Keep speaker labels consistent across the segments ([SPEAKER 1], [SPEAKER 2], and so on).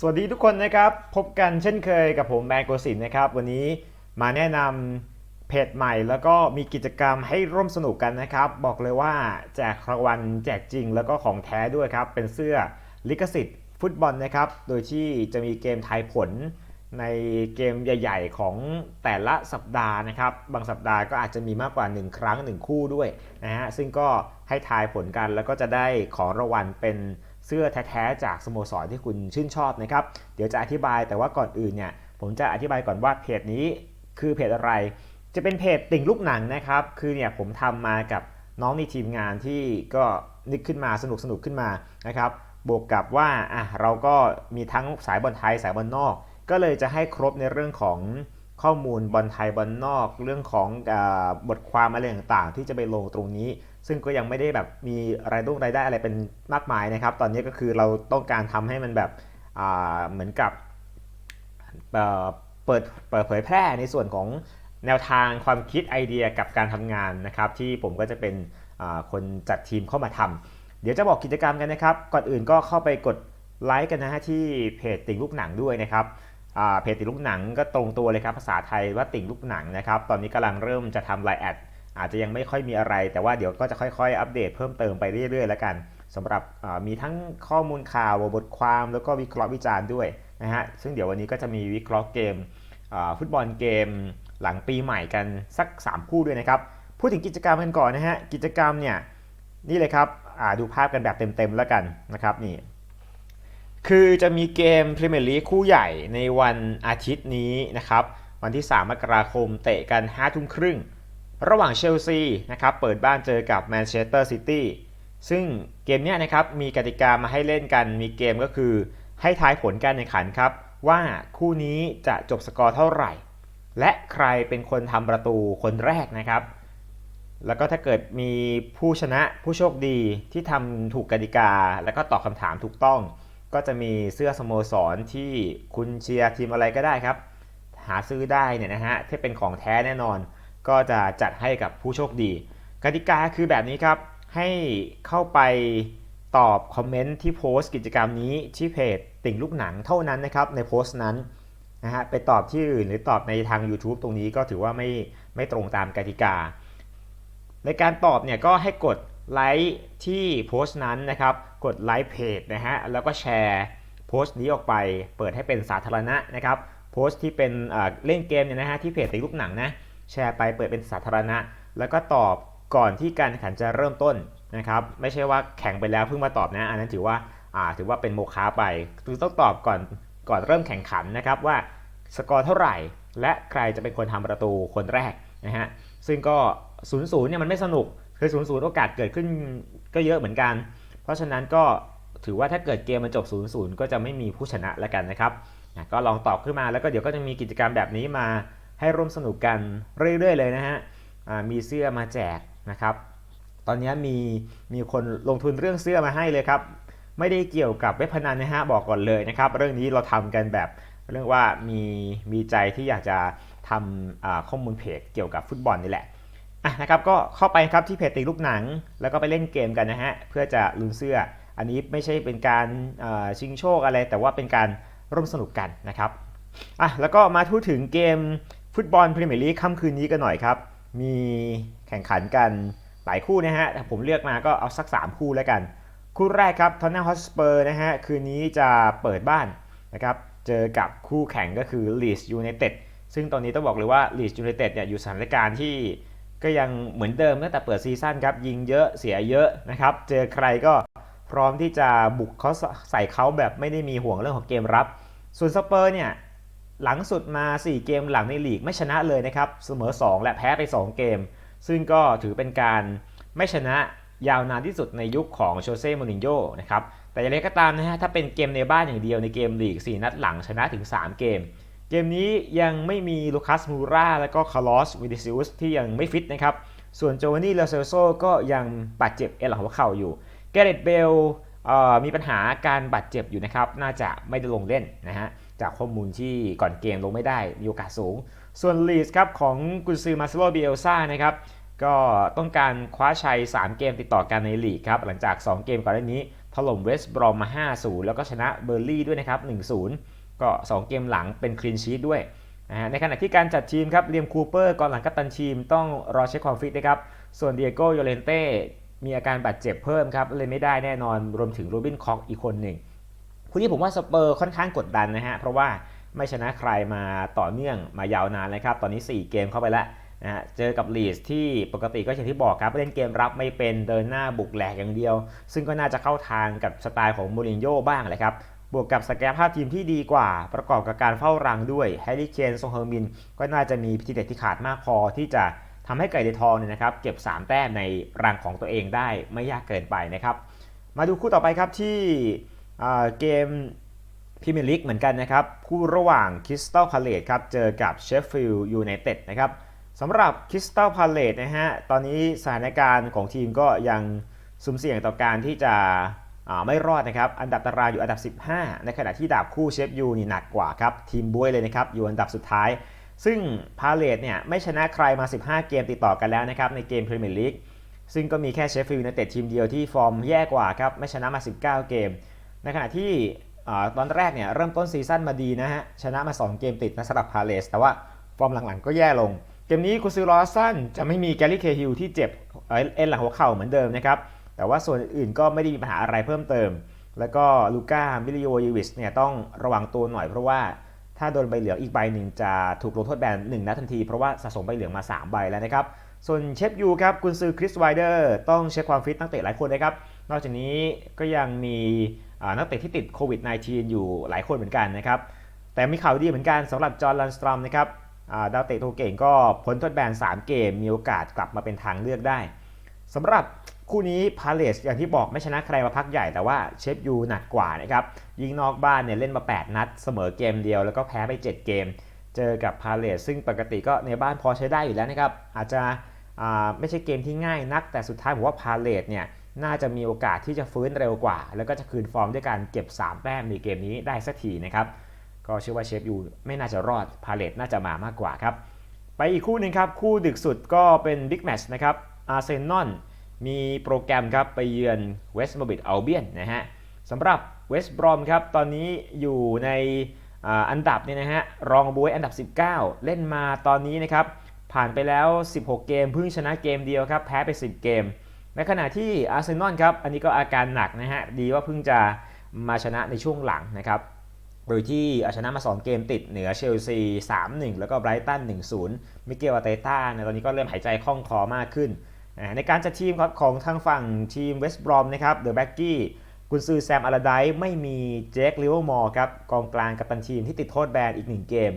[SPEAKER 1] สวัสดีทุกคนนะครับพบกันเช่นเคยกับผมแมนโกสินนะครับ วันนี้มาแนะนำเพจใหม่แล้วก็มีกิจกรรมให้ร่วมสนุกกันนะครับ บอกเลยว่าแจกรางวัลแจกจริงแล้วก็ของแท้ด้วยครับ เป็นเสื้อลิขสิทธิ์ฟุตบอลนะครับ โดยที่จะมีเกมทายผลในเกมใหญ่ ๆ ของแต่ละสัปดาห์นะครับ บางสัปดาห์ก็อาจจะมีมากกว่า 1 ครั้ง 1 คู่ด้วยนะฮะซึ่งก็ให้ทายผลกันแล้วก็จะได้ของรางวัลเป็น เสื้อแท้ๆจากสโมสรที่คุณชื่นชอบนะครับ เดี๋ยวจะอธิบายแต่ว่าก่อนอื่นเนี่ยผมจะอธิบายก่อนว่าเพจนี้คือเพจอะไร จะเป็นเพจติ่งลูกหนังนะครับ คือเนี่ยผมทำมากับน้องในทีมงานที่ก็นึกขึ้นมาสนุกสนุกขึ้นมานะครับ บวกกับว่าอะเราก็มีทั้งสายบอลไทยสายบอลนอก ก็เลยจะให้ครบในเรื่องของข้อมูลบอลไทยบอลนอก เรื่องของอบทความอะไรต่างๆ ที่จะไปลงตรงนี้ ซึ่งก็ยังไม่ได้แบบมีรายได้รายได้อะไรเป็นมากมายนะครับ ตอนนี้ก็คือเราต้องการทำให้มันแบบอ่าเหมือนกับเปิดเปิดเผยแพร่ในส่วนของแนวทางความคิดไอเดียกับการทำงานนะครับ ที่ผมก็จะเป็นคนจัดทีมเข้ามาทำเดี๋ยวจะบอกกิจกรรมกันนะครับ ก่อนอื่นก็เข้าไปกดไลค์กันนะฮะที่เพจติ่งลูกหนังด้วยนะครับเพจติ่งลูกหนังก็ตรงตัวเลยครับภาษาไทยว่าติ่งลูกหนังนะครับ ตอนนี้กำลังเริ่มจะทำไลน์แอด อาจจะยังไม่ค่อยมีอะไร แต่ว่าเดี๋ยวก็จะค่อยๆ อัปเดตเพิ่มเติมไปเรื่อยๆ แล้วกันสำหรับมีทั้งข้อมูลข่าวบทความแล้วก็วิเคราะห์วิจารณ์ด้วยนะฮะซึ่งเดี๋ยววันนี้ก็จะมีวิเคราะห์เกมฟุตบอลเกมหลังปีใหม่กันสัก 3 คู่ด้วยนะครับพูดถึงกิจกรรมกันก่อนนะฮะกิจกรรมเนี่ยนี่เลยครับดูภาพกันแบบเต็มๆแล้วกันนะครับนี่คือจะมีเกมพรีเมียร์ลีกคู่ใหญ่ในวันอาทิตย์นี้นะครับวันที่ 3 มกราคมเตะกัน5ทุ่มครึ่ง ระหว่างเชลซีนะครับเปิดบ้านเจอกับแมนเชสเตอร์ซิตี้ซึ่งเกมนี้นะครับมีกติกามาให้เล่นกันมีเกมก็คือ ให้ทายผลการแข่งขันครับ ว่าคู่นี้จะจบสกอร์เท่าไหร่ และใครเป็นคนทำประตูคนแรกนะครับ แล้วก็ถ้าเกิดมีผู้ชนะผู้โชคดีที่ทำถูกกติกา แล้วก็ตอบคำถามถูกต้อง ก็จะมีเสื้อสโมสรที่คุณเชียร์ทีมอะไรก็ได้ครับ หาซื้อได้เนี่ยนะฮะที่เป็นของแท้แน่นอน ก็จะจัดให้กับผู้โชคดี กติกาคือแบบนี้ครับ ให้เข้าไปตอบคอมเมนต์ที่โพสต์กิจกรรมนี้ที่เพจติ่งลูกหนังเท่านั้นนะครับในโพสต์นั้นนะฮะไปตอบที่อื่นหรือตอบในทาง YouTube ตรงนี้ก็ถือว่าไม่ไม่ตรงตามกติกา ในการตอบเนี่ยก็ให้กดไลค์ที่โพสต์นั้นนะครับ กดไลค์เพจนะฮะแล้วก็แชร์โพสต์นี้ออกไป เปิดให้เป็นสาธารณะนะครับโพสต์ที่เป็นเล่นเกมเนี่ยนะฮะที่เพจติ่งลูกหนังนะ แชร์ไปเปิดเป็นสาธารณะ แล้วก็ตอบก่อนที่การแข่งขันจะเริ่มต้นนะครับ ไม่ใช่ว่าแข่งไปแล้วเพิ่งมาตอบนะ อันนั้นถือว่าอ่าถือว่าเป็นโมฆะไปคือต้องตอบก่อนก่อนเริ่มแข่งขันนะครับว่าสกอร์เท่าไหร่ และใครจะเป็นคนทำประตูคนแรกนะฮะซึ่งก็0 0เนี่ยมันไม่สนุกคือ0 0โอกาสเกิดขึ้นก็เยอะเหมือนกัน เพราะฉะนั้นก็ถือว่าถ้าเกิดเกมมันจบ0 0ก็จะไม่มีผู้ชนะแล้วกันนะครับก็ลองตอบขึ้นมาแล้วก็เดี๋ยวก็จะมีกิจกรรมแบบนี้มา ให้ร่วมสนุกกันเรื่อยๆเลยนะฮะมีเสื้อมาแจกนะครับ ตอนนี้มีมีคนลงทุนเรื่องเสื้อมาให้เลยครับ ไม่ได้เกี่ยวกับเว็บพนันนะฮะบอกก่อนเลยนะครับ เรื่องนี้เราทำกันแบบเรื่องว่ามีมีใจที่อยากจะทำข้อมูลเพจเกี่ยวกับฟุตบอลนี่แหละอะนะครับก็เข้าไปครับที่เพจติลูกหนัง แล้วก็ไปเล่นเกมกันนะฮะเพื่อจะลุ้นเสื้อ อันนี้ไม่ใช่เป็นการชิงโชคอะไร แต่ว่าเป็นการร่วมสนุกกันนะครับอะแล้วก็มาพูดถึงเกม ฟุตบอลพรีเมียร์ลีกค่ำคืนนี้กันหน่อยครับ มีแข่งขันกันหลายคู่นะฮะแต่ผมเลือกมาก็เอาสัก 3 คู่แล้วกัน คู่แรกครับทอนนัมฮอสเปอร์นะฮะคืนนี้จะเปิดบ้านนะครับเจอกับคู่แข่งก็คือลีสยูไนเต็ดซึ่งตอนนี้ต้องบอกเลยว่าลีสยูไนเต็ดเนี่ยอยู่สถานการณ์ที่ก็ยังเหมือนเดิมตั้งแต่เปิดซีซั่นครับยิงเยอะเสียเยอะนะครับเจอใครก็พร้อมที่จะบุกเขาใส่เขาแบบไม่ได้มีห่วงเรื่องของเกมรับ ส่วนสเปอร์เนี่ย หลังสุดมา 4 เกมหลังในลีกไม่ชนะเลยนะครับเสมอ 2 และแพ้ไป 2 เกม ซึ่งก็ถือเป็นการไม่ชนะยาวนานที่สุดในยุคของโชเซ่โมรินโญ่นะครับแต่อย่างไรก็ตามนะฮะถ้าเป็นเกมในบ้านอย่างเดียวในเกมลีก 4 นัดหลังชนะถึง 3 เกม เกมนี้ยังไม่มีลูคัสมูราและก็คาร์ลอสวิดิซิอุสที่ยังไม่ฟิตนะครับส่วนโจวานนี่เลเซโซก็ยังบาดเจ็บเอวหลังหัวเข่าอยู่แกเรตเบล มีปัญหาการบาดเจ็บอยู่นะครับ น่าจะไม่ได้ลงเล่นนะฮะ จากข้อมูลที่ก่อนเกมลงไม่ได้ มีโอกาสสูง ส่วนลีสครับของกุนซือมาซิโลเบลซ่านะครับ ก็ต้องการคว้าชัย 3 เกมติดต่อกันในลีกครับ หลังจาก 2 เกมก่อนหน้านี้ ถล่มเวสต์บรอมมา 5-0 แล้วก็ชนะเบอร์ลี่ด้วยนะครับ 1-0 ก็ 2 เกมหลังเป็นคลีนชีตด้วยนะฮะในขณะที่การจัดทีมครับเลียมคูเปอร์ก่อนหลังกัปตันทีมต้องรอเช็คความฟิตนะครับ ส่วนเดียโก้โยเลนเต้ มีอาการบาดเจ็บเพิ่มครับเลยไม่ได้แน่นอนรวมถึงโรบินคอกอีกคนหนึ่งคู่นี้ผมว่าสเปอร์ค่อนข้างกดดันนะฮะเพราะว่าไม่ชนะใครมาต่อเนื่องมายาวนานเลยครับตอนนี้ 4 เกมเข้าไปแล้วนะฮะเจอกับลีสที่ปกติก็อย่างที่บอกครับเล่นเกมรับไม่เป็นเดินหน้าบุกแหลกอย่างเดียว ซึ่งก็น่าจะเข้าทางกับสไตล์ของมูรินโญ่บ้างเลยครับบวกกับศักยภาพทีมที่ดีกว่า ประกอบกับการเฝ้ารังด้วยแฮร์รี่เคนซงเฮอร์มิน ก็น่าจะมีพิธีเด็ดที่ขาดมากพอที่จะ ทำให้ไก่เดทองเนี่ยนะครับเก็บ 3 แต้มในรังของตัวเองได้ไม่ยากเกินไปนะครับ มาดูคู่ต่อไปครับที่เกมพรีเมียร์ลีกเหมือนกันนะครับ คู่ระหว่างคริสตัลพาเลตครับเจอกับเชฟฟิลด์ยูไนเต็ดนะครับสำหรับคริสตัลพาเลตนะฮะตอนนี้สถานการณ์ของทีมก็ยังสุ่มเสี่ยงต่อการที่จะไม่รอดนะครับ อันดับตารางอยู่อันดับ 15 ในขณะที่ดาบคู่เชฟยูนี่หนักกว่าครับ ทีมบวยเลยนะครับ อยู่อันดับสุดท้าย ซึ่งพาเลตเนี่ยไม่ชนะใครมา 15 เกมติดต่อกันแล้วนะครับในเกมพรีเมียร์ลีกซึ่งก็มีแค่เชฟฟิลด์ในเต็ดทีมเดียวที่ฟอร์มแย่กว่าครับไม่ชนะมา 19 เกม ในขณะที่ตอนแรกเนี่ยเริ่มต้นซีซั่นมาดีนะฮะชนะมา 2 เกมติดนะสำหรับพาเลสแต่ว่าฟอร์มหลังๆก็แย่ลง เกมนี้กุซิลอสันจะไม่มีแกลลี่เคฮิลที่เจ็บเอ็นหลังหัวเข่าเหมือนเดิมนะครับแต่ว่าส่วนอื่นก็ไม่ได้มีปัญหาอะไรเพิ่มเติม แล้วก็ลูก้ามิลิโอยิวิชเนี่ยต้องระวังตัวหน่อยเพราะว่า ถ้าโดนใบเหลืองอีกใบหนึ่งจะถูกลงโทษแบนหนึ่งนัดทันทีเพราะว่าสะสมใบเหลืองมา 3 ใบแล้วนะครับ ส่วนเชฟยูครับกุนซือคริสไวเดอร์ต้องเช็คความฟิตนักเตะหลายคนนะครับ นอกจากนี้ก็ยังมีนักเตะที่ติดโควิด -19 อยู่หลายคนเหมือนกันนะครับ แต่มีข่าวดีเหมือนกันสำหรับจอร์แดนสตรอมนะครับดาวเตะตัวเก่งก็พ้นโทษแบน 3 เกม มีโอกาสกลับมาเป็นทางเลือกได้สำหรับคู่นี้พาเลสอย่างที่บอกไม่ชนะใครมาพักใหญ่แต่ว่าเชฟยูหนักกว่านะครับ ยิงนอกบ้านเนี่ยเล่นมา 8 นัด เสมอเกมเดียวแล้วก็แพ้ไป 7 เกม เจอกับพาเลสซึ่งปกติก็ในบ้านพอใช้ได้อยู่แล้วนะครับ อาจจะไม่ใช่เกมที่ง่ายนัก แต่สุดท้ายผมว่าพาเลสเนี่ยน่าจะมีโอกาสที่จะฟื้นเร็วกว่า แล้วก็จะคืนฟอร์มด้วยการเก็บ 3 แต้มในเกมนี้ได้สักทีนะครับ ก็เชื่อว่าเชฟยูไม่น่าจะรอดพาเลสน่าจะมามากกว่าครับ ไปอีกคู่หนึ่งครับ คู่ดึกสุดก็เป็นบิ๊กแมชนะครับอาร์เซนอลมีโปรแกรมครับไปเยือนเวสต์มอร์บิทอัลเบียนนะฮะสำหรับ เวสต์บรอมครับ ตอนนี้อยู่ในอันดับเนี่ยนะฮะ รองบวยอันดับ 19 เล่นมาตอนนี้นะครับ ผ่านไปแล้ว 16 เกม เพิ่งชนะเกมเดียวครับ แพ้ไป 10 เกม ในขณะที่อาร์เซนอลครับ อันนี้ก็อาการหนักนะฮะ ดีว่าเพิ่งจะมาชนะในช่วงหลังนะครับ โดยที่เอาชนะมา 2 เกมติดเหนือเชลซี 3-1 แล้วก็ไบรตัน 1-0 มิเกลอาเตต้าในตอนนี้ก็เริ่มหายใจคล่องคอมากขึ้น ในการจัดทีมครับของทางฝั่งทีมเวสต์บรอมนะครับ เดอะแบ็กกี้ กุนซือแซมอาราไดไม่มีเจคลิเวอร์มอร์ครับกองกลางกัปตันทีมที่ติดโทษแบนอีก 1 เกม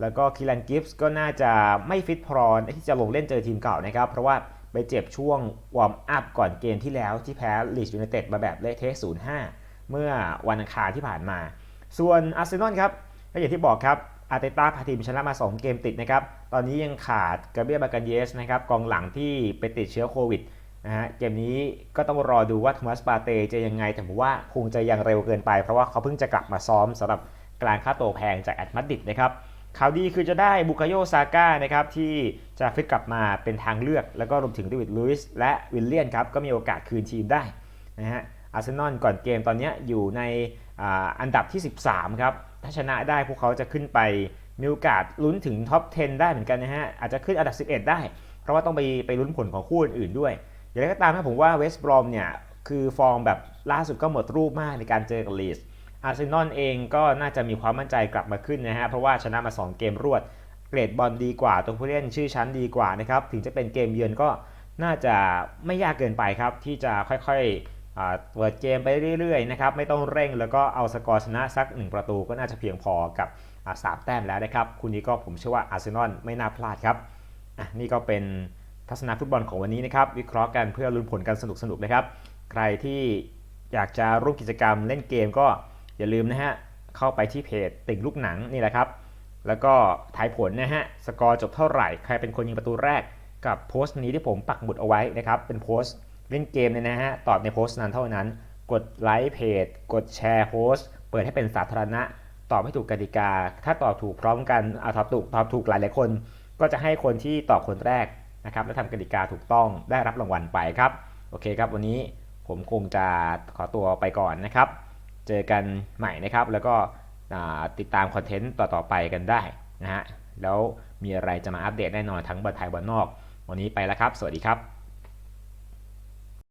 [SPEAKER 1] แล้วก็คิลันกิฟส์ก็น่าจะไม่ฟิตพร้อมที่จะลงเล่นเจอทีมเก่านะครับ เพราะว่าไปเจ็บช่วงวอร์มอัพก่อนเกมที่แล้วที่แพ้ลีดยูไนเต็ดมาแบบเละเทะ0-5 เมื่อวันอังคารที่ผ่านมา ส่วนอาร์เซนอลครับก็อย่างที่บอกครับอาร์เตต้าพาทีมชนะมา 2 เกมติดนะครับ ตอนนี้ยังขาดกาเบียบากันเยสนะครับกองหลังที่ไปติดเชื้อโควิด นะฮะเกมนี้ก็ต้องรอดูว่าทมัสปาเตจะยังไง แต่ผมว่าคงจะยังเร็วเกินไป เพราะว่าเขาเพิ่งจะกลับมาซ้อมสำหรับกลางค่าตัวแพงจากแอตมาดิดนะครับข่าวดีคือจะได้บุคโยซาก้านะครับที่จะฟิตกลับมาเป็นทางเลือก แล้วก็รวมถึงเดวิดลุยส์และวิลเลียนครับก็มีโอกาสคืนทีมได้นะฮะอาร์เซนอลก่อนเกมตอนนี้อยู่ในอันดับที่ 13 ครับ ถ้าชนะได้พวกเขาจะขึ้นไปมีโอกาสลุ้นถึงท็อป 10 ได้เหมือนกันนะฮะอาจจะขึ้นอันดับ 11 ได้ เพราะว่าต้องไปไปลุ้นผลของคู่อื่นๆด้วย อย่างไรก็ตามนะผมว่าเวสต์บรอมเนี่ยคือฟอร์มแบบล่าสุดก็หมดรูปมากในการเจอกับลีสอาร์เซนอลเองก็น่าจะมีความมั่นใจกลับมาขึ้นนะฮะเพราะว่าชนะมา 2 เกมรวด เกรดบอลดีกว่า ตัวผู้เล่นชื่อชั้นดีกว่านะครับถึงจะเป็นเกมเยือนก็น่าจะไม่ยากเกินไปครับ ที่จะค่อยๆเปิดเกมไปเรื่อยๆนะครับไม่ต้องเร่งแล้วก็เอาสกอร์ชนะสัก 1 ประตูก็น่าจะเพียงพอกับสามแต้มแล้วนะครับคุณนี้ก็ผมเชื่อว่าอาร์เซนอลไม่น่าพลาดครับนี่ก็เป็น ทัศนะฟุตบอลของวันนี้นะครับ วิเคราะห์กันเพื่อลุ้นผลกันสนุกๆนะครับ ใครที่อยากจะร่วมกิจกรรมเล่นเกมก็อย่าลืมนะฮะ เข้าไปที่เพจติ่งลูกหนังนี่แหละครับ แล้วก็ทายผลนะฮะ สกอร์จบเท่าไหร่ ใครเป็นคนยิงประตูแรก กับโพสต์นี้ที่ผมปักหมุดเอาไว้นะครับ เป็นโพสต์เล่นเกมเนี่ยนะฮะ ตอบในโพสต์นั้นเท่านั้น กดไลค์เพจ กดแชร์โพสต์ เปิดให้เป็นสาธารณะ ตอบให้ถูกกติกา ถ้าตอบถูกพร้อมกันเอาตอบถูกตอบถูกหลายหลายคน ก็จะให้คนที่ตอบคนแรก นะครับและทำกติกาถูกต้องได้รับรางวัลไปครับโอเคครับวันนี้ผมคงจะขอตัวไปก่อนนะครับ เจอกันใหม่นะครับ แล้วก็ติดตามคอนเทนต์ต่อๆไปกันได้นะฮะแล้วมีอะไรจะมาอัปเดตแน่นอนทั้งบอลไทยบอลนอก วันนี้ไปแล้วครับ สวัสดีครับ